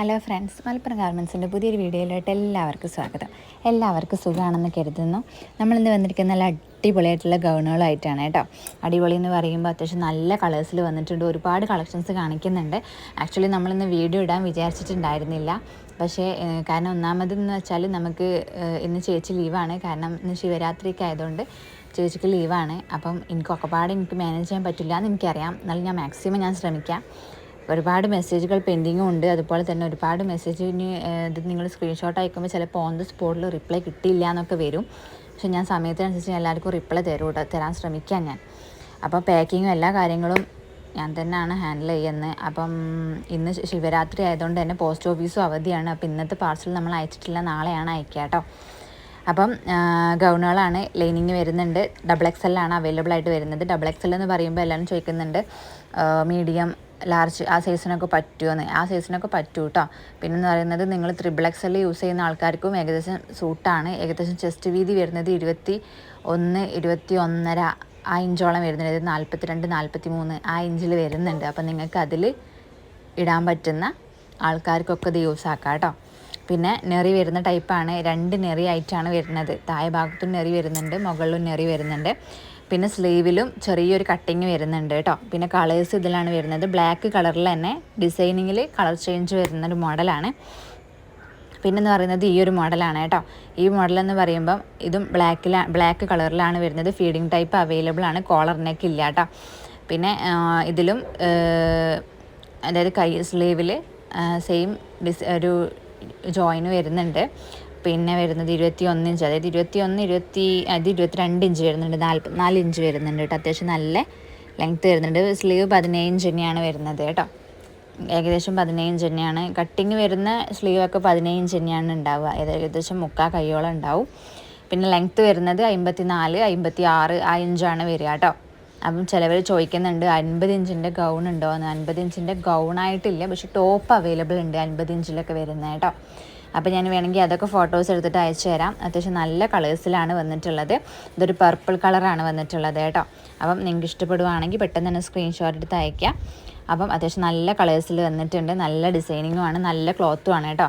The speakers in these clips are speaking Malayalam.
ഹലോ ഫ്രണ്ട്സ് മലപ്പുറം ഗാർമെൻസിന്റെ പുതിയൊരു വീഡിയോയിലോട്ട് എല്ലാവർക്കും സ്വാഗതം. എല്ലാവർക്കും സുഖമാണെന്ന് കരുതുന്നു. നമ്മളിന്ന് വന്നിരിക്കുന്ന നല്ല അടിപൊളിയായിട്ടുള്ള ഗൗണുകളായിട്ടാണ് കേട്ടോ. അടിപൊളി എന്ന് പറയുമ്പോൾ അത്യാവശ്യം നല്ല കളേഴ്സിൽ വന്നിട്ടുണ്ട്. ഒരുപാട് കളക്ഷൻസ് കാണിക്കുന്നുണ്ട്. ആക്ച്വലി നമ്മളിന്ന് വീഡിയോ ഇടാൻ വിചാരിച്ചിട്ടുണ്ടായിരുന്നില്ല. പക്ഷേ കാരണം ഒന്നാമതെന്ന് വെച്ചാൽ നമുക്ക് ഇന്ന് ചേച്ചി ലീവാണ്. കാരണം ഇന്ന് ശിവരാത്രിയൊക്കെ ആയതുകൊണ്ട് ചേച്ചിക്ക് ലീവാണ്. അപ്പം എനിക്ക് എനിക്ക് മാനേജ് ചെയ്യാൻ പറ്റില്ല എന്ന് എനിക്കറിയാം. എന്നാലും ഞാൻ മാക്സിമം ഞാൻ ശ്രമിക്കാം. ഒരുപാട് മെസ്സേജുകൾ പെൻഡിങ്ങും ഉണ്ട്. അതുപോലെ തന്നെ ഒരുപാട് മെസ്സേജിന് ഇത് നിങ്ങൾ സ്ക്രീൻഷോട്ട് അയക്കുമ്പോൾ ചിലപ്പോൾ ഓൺ ദ സ്പോട്ടിൽ റിപ്ലൈ കിട്ടിയില്ല എന്നൊക്കെ വരും. പക്ഷെ ഞാൻ സമയത്തിനനുസരിച്ച് എല്ലാവർക്കും റിപ്ലൈ തരും തരാൻ ശ്രമിക്കാം ഞാൻ. അപ്പോൾ പാക്കിങ്ങും എല്ലാ കാര്യങ്ങളും ഞാൻ തന്നെയാണ് ഹാൻഡിൽ ചെയ്യുന്നത് അപ്പം ഇന്ന് ശിവരാത്രി ആയതുകൊണ്ട് തന്നെ പോസ്റ്റ് ഓഫീസും അവധിയാണ്. അപ്പോൾ ഇന്നത്തെ പാർസൽ നമ്മൾ അയച്ചിട്ടില്ല നാളെയാണ് അയക്കുക കേട്ടോ അപ്പം ഗൗണുകളാണ് ലൈനിങ് വരുന്നുണ്ട്. ഡബിൾ എക്സ് എല്ലാണ് അവൈലബിൾ ആയിട്ട് വരുന്നത്. ഡബിൾ എക്സ് എന്ന് പറയുമ്പോൾ എല്ലാവരും ചോദിക്കുന്നുണ്ട് മീഡിയം ലാർജ് ആ സൈസിനൊക്കെ പറ്റുമെന്ന് ആ സൈസിനൊക്കെ പറ്റൂ കേട്ടോ പിന്നെന്ന് പറയുന്നത് നിങ്ങൾ ത്രിബിൾ എൽ യൂസ് ചെയ്യുന്ന ആൾക്കാർക്കും ഏകദേശം സൂട്ടാണ് ഏകദേശം ചെസ്റ്റ് വീതി വരുന്നത് ഇരുപത്തി ഒന്ന് ഇരുപത്തി ഒന്നര ആ ഇഞ്ചോളം വരുന്നുണ്ട്. നാൽപ്പത്തിരണ്ട് നാൽപ്പത്തി മൂന്ന് ആ ഇഞ്ചിൽ വരുന്നുണ്ട്. അപ്പം നിങ്ങൾക്ക് അതിൽ ഇടാൻ പറ്റുന്ന ആൾക്കാർക്കൊക്കെ ഇത് യൂസ് ആക്കാം കേട്ടോ പിന്നെ നെറി വരുന്ന ടൈപ്പാണ് രണ്ട് നെറി ആയിട്ടാണ് വരുന്നത്. താഴെ ഭാഗത്തും നെറി വരുന്നുണ്ട് മുകളിലും നെറി വരുന്നുണ്ട്. പിന്നെ സ്ലീവിലും ചെറിയൊരു കട്ടിങ് വരുന്നുണ്ട് കേട്ടോ. പിന്നെ കളേഴ്സ് ഇതിലാണ് വരുന്നത്. ബ്ലാക്ക് കളറിൽ തന്നെ ഡിസൈനിങ്ങിൽ കളർ ചേഞ്ച് വരുന്ന ഒരു മോഡലാണ് പിന്നെന്ന് പറയുന്നത് ഈ ഒരു മോഡലാണ് കേട്ടോ. ഈ മോഡൽ എന്ന് പറയുമ്പം ഇതും ബ്ലാക്കിലാ ബ്ലാക്ക് കളറിലാണ് വരുന്നത്. ഫീഡിങ് ടൈപ്പ് അവൈലബിൾ ആണ്. കോളർ നെക്ക് ഇല്ല കേട്ടോ. പിന്നെ ഇതിലും അതായത് കൈ സ്ലീവിൽ സെയിം ഡിസ് ഒരു ജോയിന് വരുന്നുണ്ട്. പിന്നെ വരുന്നത് ഇരുപത്തി ഒന്ന് ഇഞ്ച്. അതായത് ഇരുപത്തി ഒന്ന് ഇരുപത്തി അത് ഇരുപത്തിരണ്ട് ഇഞ്ച് വരുന്നുണ്ട്. നാൽപ്പത്തിനാല് ഇഞ്ച് വരുന്നുണ്ട് കേട്ടോ. അത്യാവശ്യം നല്ല ലെങ്ത്ത് വരുന്നുണ്ട്. സ്ലീവ് പതിനേഴ് ഇഞ്ച് തന്നെയാണ് വരുന്നത് കേട്ടോ. ഏകദേശം പതിനേഴ് ഇഞ്ച് തന്നെയാണ്. കട്ടിങ് വരുന്ന സ്ലീവൊക്കെ പതിനേഴ് ഇഞ്ച് തന്നെയാണ് ഉണ്ടാവുക. ഏകദേശം മുക്കാ കൈയോളം ഉണ്ടാവും. പിന്നെ ലെങ്ത്ത് വരുന്നത് അമ്പത്തി നാല് അമ്പത്തി ആറ് ആ ഇഞ്ചാണ് വരിക കേട്ടോ. അപ്പം ചിലവർ ചോദിക്കുന്നുണ്ട് അൻപത് ഇഞ്ചിന്റെ ഗൗൺ ഉണ്ടോ എന്ന്. അൻപത് ഇഞ്ചിന്റെ ഗൗണായിട്ടില്ല പക്ഷെ ടോപ്പ് അവൈലബിൾ ഉണ്ട് അൻപത് ഇഞ്ചിലൊക്കെ വരുന്നത് കേട്ടോ. അപ്പോൾ ഞാൻ വേണമെങ്കിൽ അതൊക്കെ ഫോട്ടോസ് എടുത്തിട്ട് അയച്ചു തരാം അത്യാവശ്യം നല്ല കളേഴ്സിലാണ് വന്നിട്ടുള്ളത്. ഇതൊരു പർപ്പിൾ കളറാണ് വന്നിട്ടുള്ളത് കേട്ടോ. അപ്പം നിങ്ങൾക്ക് ഇഷ്ടപ്പെടുവാണെങ്കിൽ പെട്ടെന്ന് തന്നെ സ്ക്രീൻഷോട്ട് എടുത്ത് അയക്കുക അപ്പം അത്യാവശ്യം നല്ല കളേഴ്സിൽ വന്നിട്ടുണ്ട്. നല്ല ഡിസൈനിങ്ങും ആണ്. നല്ല ക്ലോത്തും ആണ് കേട്ടോ.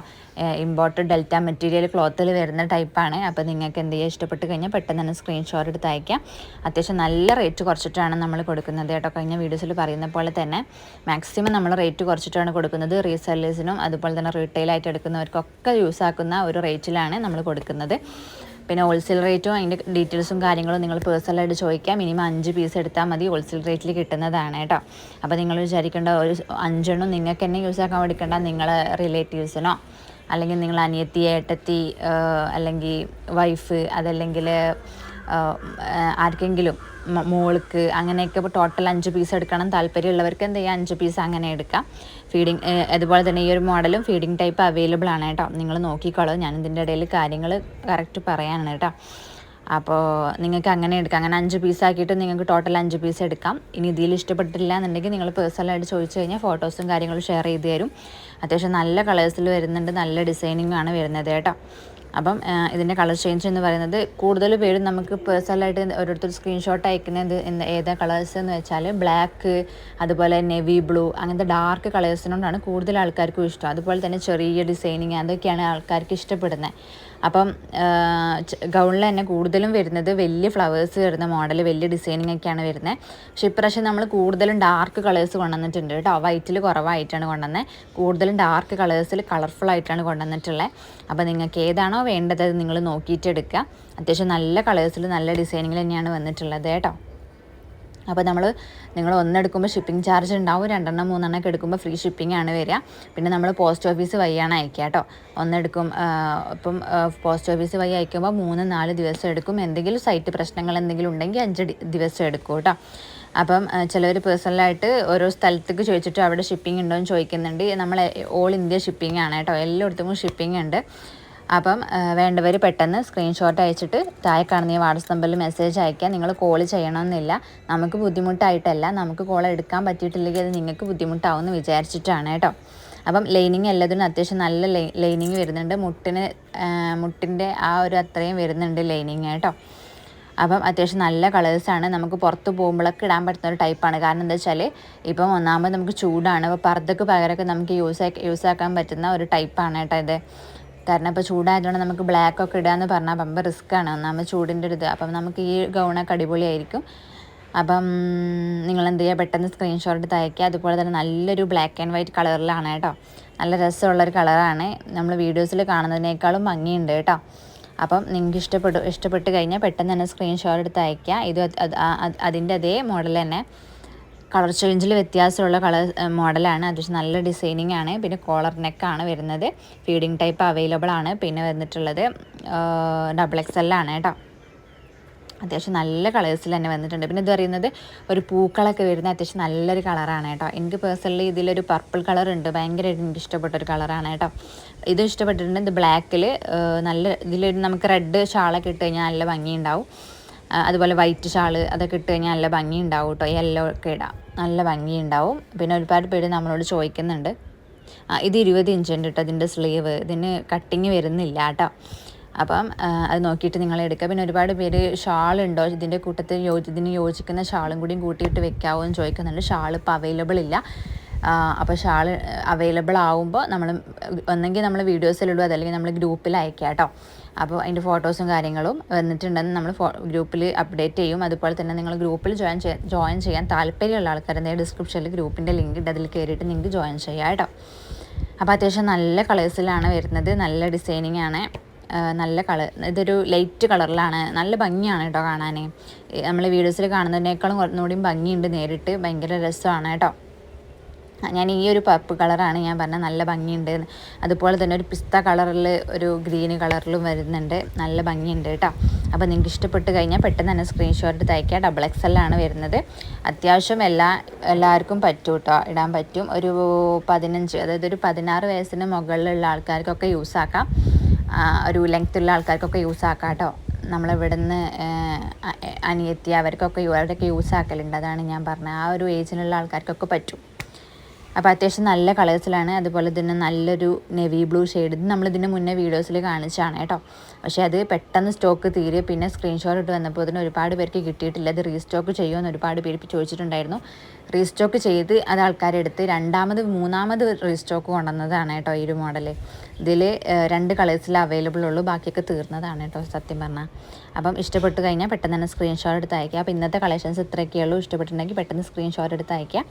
ഇമ്പോർട്ടഡ് ഡെൽറ്റ മെറ്റീരിയൽ ക്ലോത്തിൽ വരുന്ന ടൈപ്പാണ് അപ്പോൾ നിങ്ങൾക്ക് എന്ത് ചെയ്യുക ഇഷ്ടപ്പെട്ട് കഴിഞ്ഞാൽ പെട്ടെന്ന് തന്നെ സ്ക്രീൻഷോട്ട് എടുത്ത് അയക്കാം അത്യാവശ്യം നല്ല റേറ്റ് കുറച്ചിട്ടാണ് നമ്മൾ കൊടുക്കുന്നത് കേട്ടോ. കഴിഞ്ഞ വീഡിയോസിൽ പറയുന്ന പോലെ തന്നെ മാക്സിമം നമ്മൾ റേറ്റ് കുറച്ചിട്ടാണ് കൊടുക്കുന്നത്. റീസെല്ലേഴ്സിനും അതുപോലെ തന്നെ റീറ്റെയിലായിട്ട് എടുക്കുന്നവർക്കൊക്കെ യൂസ് ആക്കുന്ന ഒരു റേറ്റിലാണ് നമ്മൾ കൊടുക്കുന്നത്. പിന്നെ ഹോൾസെയിൽ റേറ്റും അതിന്റെ ഡീറ്റെയിൽസും കാര്യങ്ങളും നിങ്ങൾ പേഴ്സണലായിട്ട് ചോദിക്കാം. മിനിമം അഞ്ച് പീസ് എടുത്താൽ മതി. ഹോൾസെയിൽ റേറ്റിൽ കിട്ടുന്നതാണ് കേട്ടോ. അപ്പോൾ നിങ്ങൾ വിചാരിക്കേണ്ട ഒരു അഞ്ചെണ്ണം നിങ്ങൾക്ക് തന്നെ യൂസ് ആക്കാൻ എടുക്കേണ്ട നിങ്ങളെ റിലേറ്റീവ്സിനോ അല്ലെങ്കിൽ നിങ്ങൾ അനിയത്തി ഏട്ടത്തി അല്ലെങ്കിൽ വൈഫ് അതല്ലെങ്കിൽ ആർക്കെങ്കിലും മോൾക്ക് അങ്ങനെയൊക്കെ ഇപ്പോൾ ടോട്ടൽ അഞ്ച് പീസ് എടുക്കണം. താല്പര്യമുള്ളവർക്ക് എന്ത് ചെയ്യാം? അഞ്ച് പീസ് അങ്ങനെ എടുക്കാം. ഫീഡിങ് അതുപോലെ തന്നെ ഈ ഒരു മോഡലും ഫീഡിങ് ടൈപ്പ് അവൈലബിൾ ആണ് കേട്ടോ. നിങ്ങൾ നോക്കിക്കോളൂ. ഞാൻ ഇതിന്റെ ഇടയിൽ കാര്യങ്ങൾ കറക്റ്റ് പറയാനാണ് കേട്ടോ. അപ്പോൾ നിങ്ങൾക്ക് അങ്ങനെ എടുക്കാം. അങ്ങനെ അഞ്ച് പീസ് ആക്കിയിട്ട് നിങ്ങൾക്ക് ടോട്ടൽ അഞ്ച് പീസ് എടുക്കാം. ഇനി ഇതിൽ ഇഷ്ടപ്പെട്ടില്ല എന്നുണ്ടെങ്കിൽ നിങ്ങൾ പേഴ്സണലായിട്ട് ചോദിച്ചു കഴിഞ്ഞാൽ ഫോട്ടോസും കാര്യങ്ങളും ഷെയർ ചെയ്ത് തരും. അത്യാവശ്യം നല്ല കളേഴ്സിൽ വരുന്നുണ്ട്. നല്ല ഡിസൈനിങ് ആണ് വരുന്നത് കേട്ടോ. അപ്പം ഇതിന്റെ കളർ ചേഞ്ച് എന്ന് പറയുന്നത് കൂടുതൽ പേരും നമുക്ക് പേഴ്സണലായിട്ട് ഓരോരുത്തർ സ്ക്രീൻഷോട്ട് അയക്കുന്നത് ഏതാ കളേഴ്സ് എന്ന് വെച്ചാൽ ബ്ലാക്ക് അതുപോലെ നെവി ബ്ലൂ അങ്ങനത്തെ ഡാർക്ക് കളേഴ്സിനോടാണ് കൂടുതൽ ആൾക്കാർക്കും ഇഷ്ടം. അതുപോലെ തന്നെ ചെറിയ ഡിസൈനിങ് അതൊക്കെയാണ് ആൾക്കാർക്ക് ഇഷ്ടപ്പെടുന്നത്. അപ്പം ഗൗണിൽ തന്നെ കൂടുതലും വരുന്നത് വലിയ ഫ്ലവേഴ്സ് വരുന്ന മോഡൽ വലിയ ഡിസൈനിങ് ഒക്കെയാണ് വരുന്നത്. പക്ഷെ ഇപ്രാവശ്യം നമ്മൾ കൂടുതലും ഡാർക്ക് കളേഴ്സ് കൊണ്ടുവന്നിട്ടുണ്ട് കേട്ടോ. വൈറ്റിൽ കുറവായിട്ടാണ് കൊണ്ടുവന്നത്. കൂടുതലും ഡാർക്ക് കളേഴ്സിൽ കളർഫുൾ ആയിട്ടാണ് കൊണ്ടുവന്നിട്ടുള്ളത്. അപ്പോൾ നിങ്ങൾക്ക് ഏതാണോ വേണ്ടത് നിങ്ങൾ നോക്കിയിട്ട് എടുക്കുക. അത്യാവശ്യം നല്ല കളേഴ്സിൽ നല്ല ഡിസൈനിങ്ങിൽ തന്നെയാണ് വന്നിട്ടുള്ളത് കേട്ടോ. അപ്പോൾ നമ്മൾ നിങ്ങൾ ഒന്നെടുക്കുമ്പോൾ ഷിപ്പിംഗ് ചാർജ് ഉണ്ടാവും രണ്ടെണ്ണം മൂന്നെണ്ണം ഒക്കെ എടുക്കുമ്പോൾ ഫ്രീ ഷിപ്പിംഗ് ആണ് വരിക. പിന്നെ നമ്മൾ പോസ്റ്റ് ഓഫീസ് വഴിയാണ് അയക്കുക കേട്ടോ ഒന്നെടുക്കും ഇപ്പം പോസ്റ്റ് ഓഫീസ് വഴി അയക്കുമ്പോൾ മൂന്ന് നാല് ദിവസം എടുക്കും. എന്തെങ്കിലും സൈറ്റ് പ്രശ്നങ്ങൾ എന്തെങ്കിലും ഉണ്ടെങ്കിൽ അഞ്ച് ദിവസം എടുക്കും കേട്ടോ അപ്പം ചിലർ പേഴ്സണലായിട്ട് ഓരോ സ്ഥലത്തേക്ക് ചോദിച്ചിട്ട് അവിടെ ഷിപ്പിംഗ് ഉണ്ടോ എന്ന് ചോദിക്കുന്നുണ്ട് നമ്മൾ ഓൾ ഇന്ത്യ ഷിപ്പിംഗ് ആണ് കേട്ടോ എല്ലായിടത്തും ഷിപ്പിംഗ് ഉണ്ട്. അപ്പം വേണ്ടവർ പെട്ടെന്ന് സ്ക്രീൻഷോട്ട് അയച്ചിട്ട് താഴെ കാണുന്ന ഈ വാട്സപ്പ് നമ്പറിൽ മെസ്സേജ് അയക്കുക. നിങ്ങൾ കോൾ ചെയ്യണമെന്നില്ല. നമുക്ക് ബുദ്ധിമുട്ടായിട്ടല്ല. നമുക്ക് കോൾ എടുക്കാൻ പറ്റിയിട്ടില്ലെങ്കിൽ അത് നിങ്ങൾക്ക് ബുദ്ധിമുട്ടാവും എന്ന് വിചാരിച്ചിട്ടാണ് കേട്ടോ. അപ്പം ലൈനിങ് എല്ലാത്തിനും അത്യാവശ്യം നല്ല ലൈനിങ് വരുന്നുണ്ട്. മുട്ടിന് മുട്ടിന്റെ ആ ഒരു അത്രയും വരുന്നുണ്ട് ലൈനിങ് കേട്ടോ. അപ്പം അത്യാവശ്യം നല്ല കളേഴ്സാണ് നമുക്ക് പുറത്ത് പോകുമ്പോഴൊക്കെ ഇടാൻ പറ്റുന്ന ഒരു ടൈപ്പാണ് കാരണം എന്താ വെച്ചാൽ ഇപ്പം ഒന്നാമത് നമുക്ക് ചൂടാണ്. അപ്പോൾ പർദ്ദക്ക് പകരമൊക്കെ നമുക്ക് യൂസ് യൂസ് ആക്കാൻ പറ്റുന്ന ഒരു ടൈപ്പാണ് കേട്ടോ ഇത്. കാരണം ഇപ്പോൾ ചൂടായതുകൊണ്ട് നമുക്ക് ബ്ലാക്ക് ഒക്കെ ഇടാന്ന് പറഞ്ഞാൽ പമ്പ റിസ്ക് ആണ്. ഒന്നാമത് ചൂടിന്റെ ഒരു ഇത്. അപ്പം നമുക്ക് ഈ ഗൗണൊക്കെ അടിപൊളിയായിരിക്കും. അപ്പം നിങ്ങൾ എന്ത് ചെയ്യുക പെട്ടെന്ന് സ്ക്രീൻഷോട്ട് തയ്ക്കുക അതുപോലെ തന്നെ നല്ലൊരു ബ്ലാക്ക് ആൻഡ് വൈറ്റ് കളറിലാണ് കേട്ടോ. നല്ല രസമുള്ളൊരു കളറാണ് നമ്മൾ വീഡിയോസിൽ കാണുന്നതിനേക്കാളും ഭംഗിയുണ്ട് കേട്ടോ. അപ്പം നിങ്ങൾക്ക് ഇഷ്ടപ്പെട്ടു ഇഷ്ടപ്പെട്ട് കഴിഞ്ഞാൽ പെട്ടെന്ന് തന്നെ സ്ക്രീൻഷോട്ട് എടുത്ത് അയക്കുക ഇത് അതിന്റെ അതേ മോഡൽ തന്നെ. കളർ ചേഞ്ചിൽ വ്യത്യാസമുള്ള കളർ മോഡലാണ്. അത്യാവശ്യം നല്ല ഡിസൈനിങ് ആണ്. പിന്നെ കോളർ നെക്കാണ് വരുന്നത്. ഫീഡിങ് ടൈപ്പ് അവൈലബിൾ ആണ്. പിന്നെ വന്നിട്ടുള്ളത് ഡബിൾ എക്സ് എൽ ആണ് കേട്ടോ അത്യാവശ്യം നല്ല കളേഴ്സിൽ തന്നെ വന്നിട്ടുണ്ട്. പിന്നെ ഇത് പറയുന്നത് ഒരു പൂക്കളൊക്കെ വരുന്ന അത്യാവശ്യം നല്ലൊരു കളറാണ് കേട്ടോ എനിക്ക് പേഴ്സണലി ഇതിലൊരു പർപ്പിൾ കളർ ഉണ്ട് ഭയങ്കരമായിട്ട് എനിക്ക് ഇഷ്ടപ്പെട്ട ഒരു കളറാണ് കേട്ടോ ഇത് ഇഷ്ടപ്പെട്ടിട്ടുണ്ട് ഇത് ബ്ലാക്കിൽ നല്ല ഇതിലൊരു നമുക്ക് റെഡ് ഷാളൊക്കെ ഇട്ട് കഴിഞ്ഞാൽ നല്ല ഭംഗിയുണ്ടാവും. അതുപോലെ വൈറ്റ് ഷാൾ അതൊക്കെ ഇട്ട് കഴിഞ്ഞാൽ നല്ല ഭംഗി ഉണ്ടാവും കേട്ടോ യെല്ലോ ഒക്കെ ഇടാം. നല്ല ഭംഗി ഉണ്ടാവും പിന്നെ ഒരുപാട് പേര് നമ്മളോട് ചോദിക്കുന്നുണ്ട്. ഇത് ഇരുപത് ഇഞ്ച് ഉണ്ട് കേട്ടോ ഇതിന്റെ സ്ലീവ് ഇതിന് കട്ടിങ് വരുന്നില്ല കേട്ടോ അപ്പം അത് നോക്കിയിട്ട് നിങ്ങൾ എടുക്കുക. പിന്നെ ഒരുപാട് പേര് ഷാൾ ഉണ്ടോ? ഇതിന്റെ കൂട്ടത്തിൽ യോജി ഇതിന് യോജിക്കുന്ന ഷാളും കൂടിയും കൂട്ടിയിട്ട് വെക്കാവോ എന്ന് ചോദിക്കുന്നുണ്ട്. ഷാൾ ഇപ്പോൾ അവൈലബിൾ ഇല്ല. അപ്പോൾ ഷാൾ അവൈലബിൾ ആവുമ്പോൾ നമ്മൾ ഒന്നെങ്കിൽ നമ്മൾ വീഡിയോസിലിടുക അതല്ലെങ്കിൽ നമ്മൾ ഗ്രൂപ്പിൽ അയക്കാം കേട്ടോ. അപ്പോൾ അതിന്റെ ഫോട്ടോസും കാര്യങ്ങളും വന്നിട്ടുണ്ടെന്ന് നമ്മൾ ഗ്രൂപ്പിൽ അപ്ഡേറ്റ് ചെയ്യും. അതുപോലെ തന്നെ നിങ്ങൾ ഗ്രൂപ്പിൽ ജോയിൻ ജോയിൻ ചെയ്യാൻ താല്പര്യമുള്ള എന്തെങ്കിലും ഡിസ്ക്രിപ്ഷനിൽ ഗ്രൂപ്പിന്റെ ലിങ്ക് ഉണ്ട് അതിൽ കയറിയിട്ട് നിങ്ങൾക്ക് ജോയിൻ ചെയ്യാം കേട്ടോ. അപ്പോൾ അത്യാവശ്യം നല്ല കളേഴ്സിലാണ് വരുന്നത്. നല്ല ഡിസൈനിങ് ആണ്. നല്ല കളർ ഇതൊരു ലൈറ്റ് കളറിലാണ് നല്ല ഭംഗിയാണ് കേട്ടോ കാണാൻ നമ്മൾ വീഡിയോസിൽ കാണുന്നതിനേക്കാളും ഒന്നുകൂടിയും ഭംഗിയുണ്ട് നേരിട്ട്. ഭയങ്കര രസമാണ് കേട്ടോ. ഞാൻ ഈ ഒരു പർപ്പിൾ കളറാണ് ഞാൻ പറഞ്ഞ നല്ല ഭംഗിയുണ്ട്. അതുപോലെ തന്നെ ഒരു പിസ്ത കളറിൽ ഒരു ഗ്രീൻ കളറിലും വരുന്നുണ്ട്. നല്ല ഭംഗിയുണ്ട് കേട്ടോ. അപ്പോൾ നിങ്ങൾക്ക് ഇഷ്ടപ്പെട്ട് കഴിഞ്ഞാൽ പെട്ടെന്ന് തന്നെ സ്ക്രീൻഷോട്ട് തയ്ക്കുക. ഡബിൾ എക്സ് എല്ലാണ് വരുന്നത്. അത്യാവശ്യം എല്ലാ എല്ലാവർക്കും പറ്റും കേട്ടോ. ഇടാൻ പറ്റും. ഒരു പതിനഞ്ച് അതായത് ഒരു പതിനാറ് വയസ്സിന് മുകളിലുള്ള ആൾക്കാർക്കൊക്കെ യൂസ് ആക്കാം. ഒരു ലെങ്ത്തുള്ള ആൾക്കാർക്കൊക്കെ യൂസ് ആക്കാം കേട്ടോ. നമ്മളിവിടുന്ന് അനിയത്തി അവർക്കൊക്കെ അവരുടെയൊക്കെ യൂസ് ആക്കലുണ്ട്. അതാണ് ഞാൻ പറഞ്ഞത്. ആ ഒരു ഏജിലുള്ള ആൾക്കാർക്കൊക്കെ പറ്റും. അപ്പോൾ അത്യാവശ്യം നല്ല കളേഴ്സിലാണ്. അതുപോലെ തന്നെ നല്ലൊരു നെവി ബ്ലൂ ഷെയ്ഡ് നമ്മളിതിന് മുന്നേ വീഡിയോസിൽ കാണിച്ചാണ് കേട്ടോ. പക്ഷേ അത് പെട്ടെന്ന് സ്റ്റോക്ക് തീരെ പിന്നെ സ്ക്രീൻഷോട്ട് ഇട്ട് വന്നപ്പോൾ അതിന് ഒരുപാട് പേർക്ക് കിട്ടിയിട്ടില്ല. അത് റീസ്റ്റോക്ക് ചെയ്യുമെന്ന് ഒരുപാട് പേര് ചോദിച്ചിട്ടുണ്ടായിരുന്നു. റീസ്റ്റോക്ക് ചെയ്ത് അത് ആൾക്കാരെടുത്ത് രണ്ടാമത് മൂന്നാമത് റീസ്റ്റോക്ക് കൊണ്ടുവന്നതാണ് കേട്ടോ ഈ ഒരു മോഡൽ ഇതിൽ രണ്ട് കളേഴ്സിൽ അവൈലബിൾ ഉള്ളൂ. ബാക്കിയൊക്കെ തീർന്നതാണ് കേട്ടോ സത്യം പറഞ്ഞാൽ അപ്പം ഇഷ്ടപ്പെട്ട് കഴിഞ്ഞാൽ പെട്ടെന്ന് തന്നെ സ്ക്രീൻഷോട്ട് എടുത്ത് അയക്കുക. അപ്പോൾ ഇന്നത്തെ കളക്ഷൻസ് ഇത്രയൊക്കെയുള്ളൂ ഇഷ്ടപ്പെട്ടിട്ടുണ്ടെങ്കിൽ പെട്ടെന്ന് സ്ക്രീൻഷോട്ട് എടുത്ത് അയക്കുക.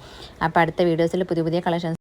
അപ്പോൾ അടുത്ത വീഡിയോസിൽ പുതിയ പുതിയ കളക്ഷൻസ്